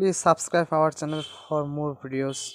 Please subscribe our channel for more videos.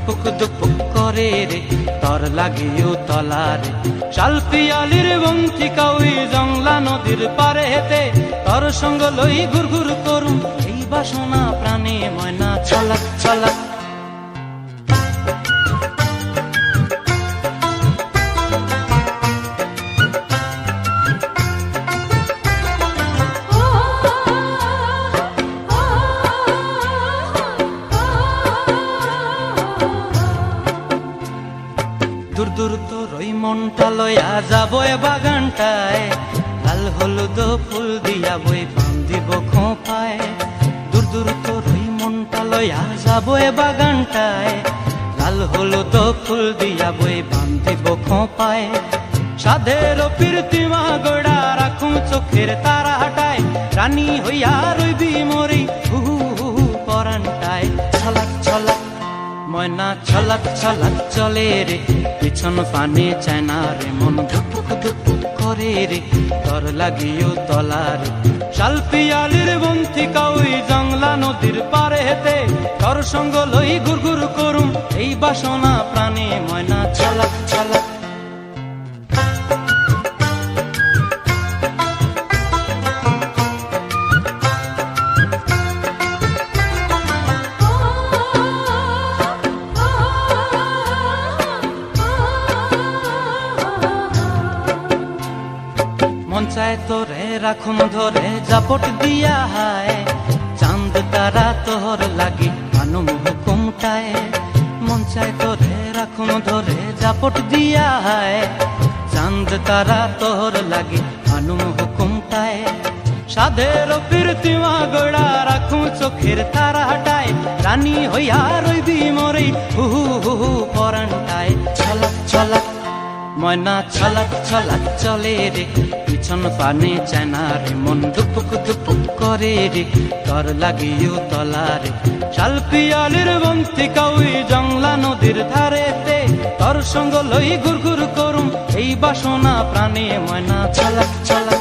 দুপুক দুপুক করে রে, তর লাগিও তলা রে শাল কাউই জংলা নদীর পারে হেতে তর সঙ্গ লই ঘুর ঘুর করুম, এই বাসনা প্রাণে ময়না ছলক ছলক মনটা লয়া যাব এ বাগানটায়। লাল হলুদ ফুল দিয়া বই পান দিব খোঁপায়। দূর দূর তোর ওই মনটা লয়া যাব এ বাগানটায়। লাল হলুদ ফুল দিয়া বই পান দিব খোঁপায়। সাধের প্রীতিমা গোড়া রাখুন চোখের তারা হাটায় রানী হইয়া রইবি মরি ময়না ছলাক ছলাক চলে রে, পিছন পানে চায় না রে, মন ধুপুক ধুপুক করে রে, তর লাগিও তলা রে। শাল পিয়ালির বন্থিকা ওই জংলা নদীর পারে হেতে তর সঙ্গ লই ঘুর ঘুর করুম, এই বাসনা প্রাণে ময়না ছলাক চায় তোরে রাখুম ধরে, জাপট দিয়া হায়। চাঁদ তারা তোর লাগি আনুম হুকুমটায়। মন চায় তোরে রাখুম ধরে, জাপট দিয়া হায়। চাঁদ তারা তোর লাগি আনুম হুকুমটায়। সাধের প্রীতিমা গোড়া রাখুম চোখের তারা হাটায় রানী হইয়া রইবি মরে হু হু হু পরানটায়। ছলাক ছলাক ময়না ছলাক ছলাক চলে রে, পিছন পানে চায়না রে, মন দুপুক দুপুক করে রে তর লাগিও তলা রে। শাল পিয়ালির বন্তি কাউই জংলা নদীর ধারেতে, তর সঙ্গ লই ঘুর ঘুর করুম, এই বাসনা প্রাণে ময়না ছলাক ছলাক